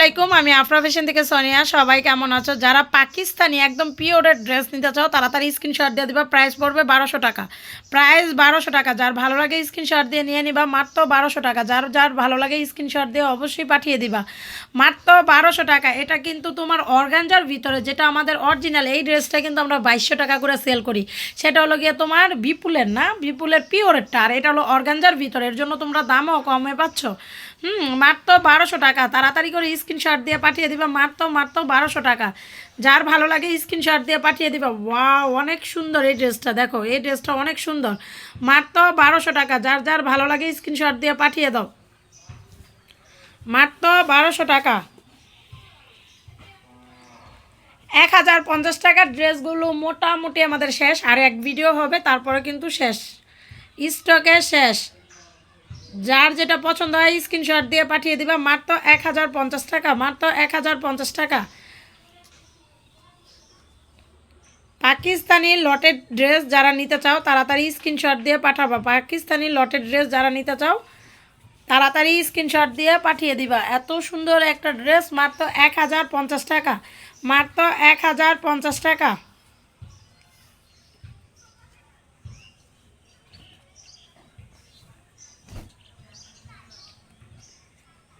আলাইকুম, আমি আফরা ফ্যাশন থেকে সোনিয়া। সবাই কেমন আছো? যারা পাকিস্তানি একদম পিওরের ড্রেস নিতে চাও, তারা তাড়াতাড়ি স্ক্রিনশট দিয়ে দিবা প্রাইস পড়বে বারোশো টাকা। প্রাইস বারোশো টাকা, যার ভালো লাগে স্ক্রিনশট দিয়ে নিয়ে নিবা, মাত্র বারোশো টাকা। যার যার ভালো লাগে স্ক্রিনশট দিয়ে অবশ্যই পাঠিয়ে দিবা। মাত্র বারোশো টাকা, এটা কিন্তু তোমার অর্গানজার ভিতরে, যেটা আমাদের অরিজিনাল এই ড্রেসটা কিন্তু আমরা বাইশশো টাকা করে সেল করি। সেটা হলো গিয়ে তোমার বিপুলের না? বিপুলের পিওরেরটা আর এটা হলো অর্গানজার ভিতরে, এর জন্য তোমরা দামও কমে পাচ্ছ। হুম, মাত্র বারোশো টাকা। তাড়াতাড়ি করে স্ক্রিনশট দিয়ে পাঠিয়ে দিবা। মাত্র মাত্র বারোশো টাকা। যার ভালো লাগে স্ক্রিনশট দিয়ে পাঠিয়ে দিবা। ওয়া অনেক সুন্দর এই ড্রেসটা। দেখো, এই ড্রেসটা অনেক সুন্দর। মাত্র বারোশো টাকা। যার যার ভালো লাগে স্ক্রিনশট দিয়ে পাঠিয়ে দাও। মাত্র বারোশো টাকা। এক হাজার পঞ্চাশ টাকার ড্রেসগুলো মোটামুটি আমাদের শেষ। আর এক ভিডিও হবে, তারপরে কিন্তু শেষ। স্টকে শেষ। যার যেটা পছন্দ হয় স্ক্রিনশট দিয়ে পাঠিয়ে দিবা, মাত্র এক হাজার পঞ্চাশ টাকা, মাত্র এক হাজার পঞ্চাশ টাকা। পাকিস্তানি লটের ড্রেস যারা নিতে চাও, তাড়াতাড়ি স্ক্রিনশট দিয়ে পাঠাবা। পাকিস্তানি লটের ড্রেস যারা নিতে চাও, তাড়াতাড়ি স্ক্রিনশট দিয়ে পাঠিয়ে দিবা। এত সুন্দর একটা ড্রেস, মাত্র এক হাজার পঞ্চাশ টাকা, মাত্র এক হাজার পঞ্চাশ টাকা।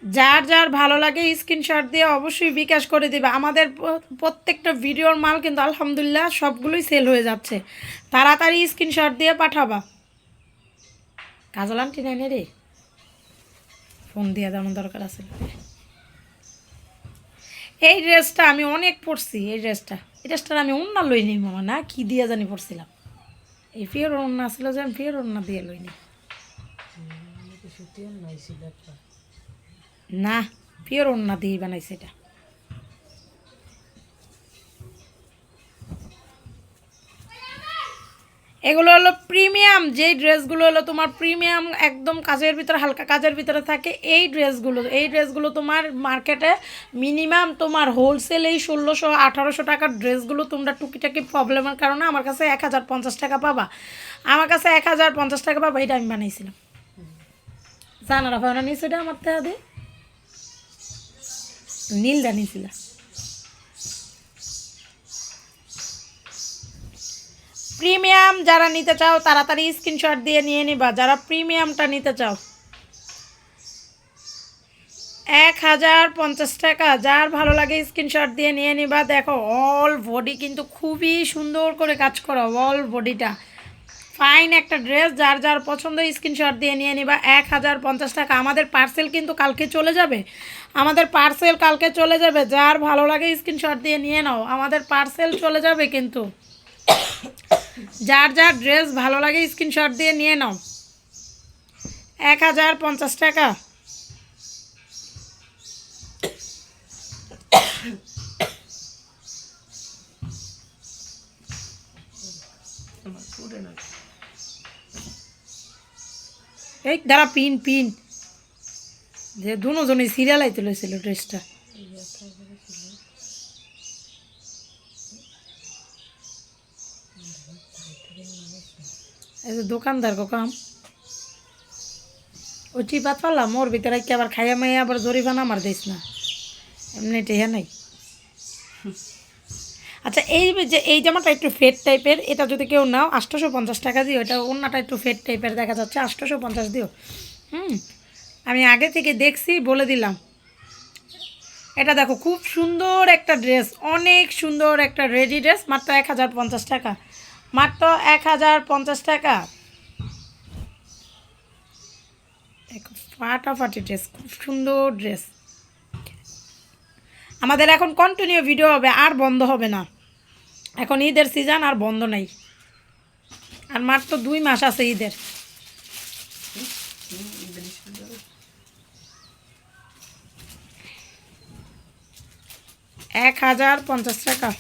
যার যার ভালো লাগে স্ক্রিনশট দিয়ে অবশ্যই বিকাশ করে দিবে। আমাদের প্রত্যেকটা ভিডিওর মাল কিন্তু আলহামদুলিল্লাহ সবগুলোই সেল হয়ে যাচ্ছে। তাড়াতাড়ি স্ক্রিনশট দিয়ে পাঠাবা। কাজল আন্টি নাই রে? ফোন দিয়ে দেওয়ার দরকার আছে। এই ড্রেসটা আমি অনেক পরছি, এই ড্রেসটা এই ড্রেসটার আমি অন্য লই নি মামা, না কি দিয়ে জানি পরছিলাম। এই ফিওর অন্য আসলে যে আমি ফিওর অন্য দিয়ে লই নি না পিওর ওন্না দিয়ে বানাইছে এটা। এগুলো হলো প্রিমিয়াম যেই ড্রেসগুলো হলো তোমার প্রিমিয়াম একদম কাজের ভিতরে, হালকা কাজের ভিতরে থাকে, এই ড্রেসগুলো এই ড্রেসগুলো তোমার মার্কেটে মিনিমাম তোমার হোলসেল এই ষোলোশো, আঠারোশো টাকার ড্রেসগুলো তোমরা টুকিটাকি প্রবলেমের কারণে আমার কাছে এক হাজার পঞ্চাশ টাকা পাবা। আমার কাছে এক হাজার পঞ্চাশ টাকা পাবা, এটা আমি বানাইছিলাম। জানারা ফানা নিয়েছে এটা আমার দিয়ে নীলটা নিয়েছিল প্রিমিয়াম যারা নিতে চাও, তাড়াতাড়ি স্ক্রিনশট দিয়ে নিয়ে নিবা। যারা প্রিমিয়ামটা নিতে চাও, এক হাজার পঞ্চাশ টাকা। যার ভালো লাগে স্ক্রিনশট দিয়ে নিয়ে নিবা। দেখো অল বডি কিন্তু খুবই সুন্দর করে কাজ করো অল বডিটা ফাইন একটা ড্রেস যার যার পছন্দ, স্ক্রিনশট দিয়ে নিয়ে নিবা। এক হাজার পঞ্চাশ টাকা। আমাদের পার্সেল কিন্তু কালকে চলে যাবে। আমাদের পার্সেল কালকে চলে যাবে। যার ভালো লাগে স্ক্রিনশট দিয়ে নিয়ে নাও। আমাদের পার্সেল চলে যাবে কিন্তু। যার যার ড্রেস ভালো লাগে স্ক্রিনশট দিয়ে নিয়ে নাও। এক হাজার পঞ্চাশ টাকা। এই দাঁড়া পিন পিন যে দুজনই সিরিয়ালাই তুলেছিল ড্রেসটা এই যে দোকানদার কাম। ওই টিপাত পারলাম মোর ভিতরে কি আবার খাইয়া মাইয়া আবার জরিফানা আমার দিস না। এমনি টেহা নাই। আচ্ছা এই যে এই জামাটা একটু ফেড টাইপের এটা যদি কেউ নাও আটশোশো পঞ্চাশ টাকা দিও। এটা অন্যটা একটু ফেড টাইপের দেখা যাচ্ছে আটশোশো পঞ্চাশ দিও। হুম? আমি আগে থেকে দেখছি, বলে দিলাম। এটা দেখো, খুব সুন্দর একটা ড্রেস, অনেক সুন্দর একটা রেডি ড্রেস, মাত্র এক হাজার পঞ্চাশ টাকা। মাত্র এক হাজার পঞ্চাশ টাকা। ফাটাফাটি ড্রেস, খুব সুন্দর ড্রেস। আমাদের এখন কন্টিনিউ ভিডিও হবে, আর বন্ধ হবে না। এখন ঈদের সিজন আর বন্ধ নাই। আর মাত্র দুই মাস আছে ঈদের। এক হাজার পঞ্চাশ টাকা।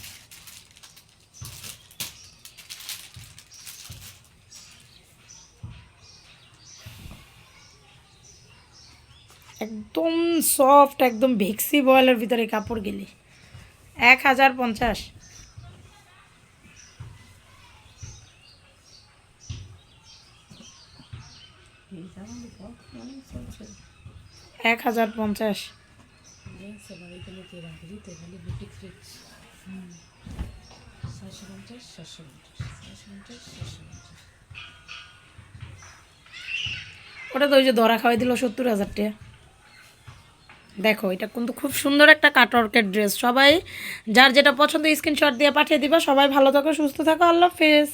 একদম সফট একদম ভেক্সি বয়েলের ভিতরে কাপড় গেলে। এক হাজার পঞ্চাশ। এক হাজার পঞ্চাশ। পঞ্চাশ পঞ্চাশ পঞ্চাশ পঞ্চাশ। ওটা তো ওই যে ধরা খাওয়াই দিল সত্তর হাজার টাকা। দেখো, এটা কিন্তু খুব সুন্দর একটা কাটওয়ার্কের ড্রেস। সবাই যার যেটা পছন্দ স্ক্রিনশট দিয়ে পাঠিয়ে দিবা। সবাই ভালো থাকো, সুস্থ থাকো, আল্লাহ হাফেজ।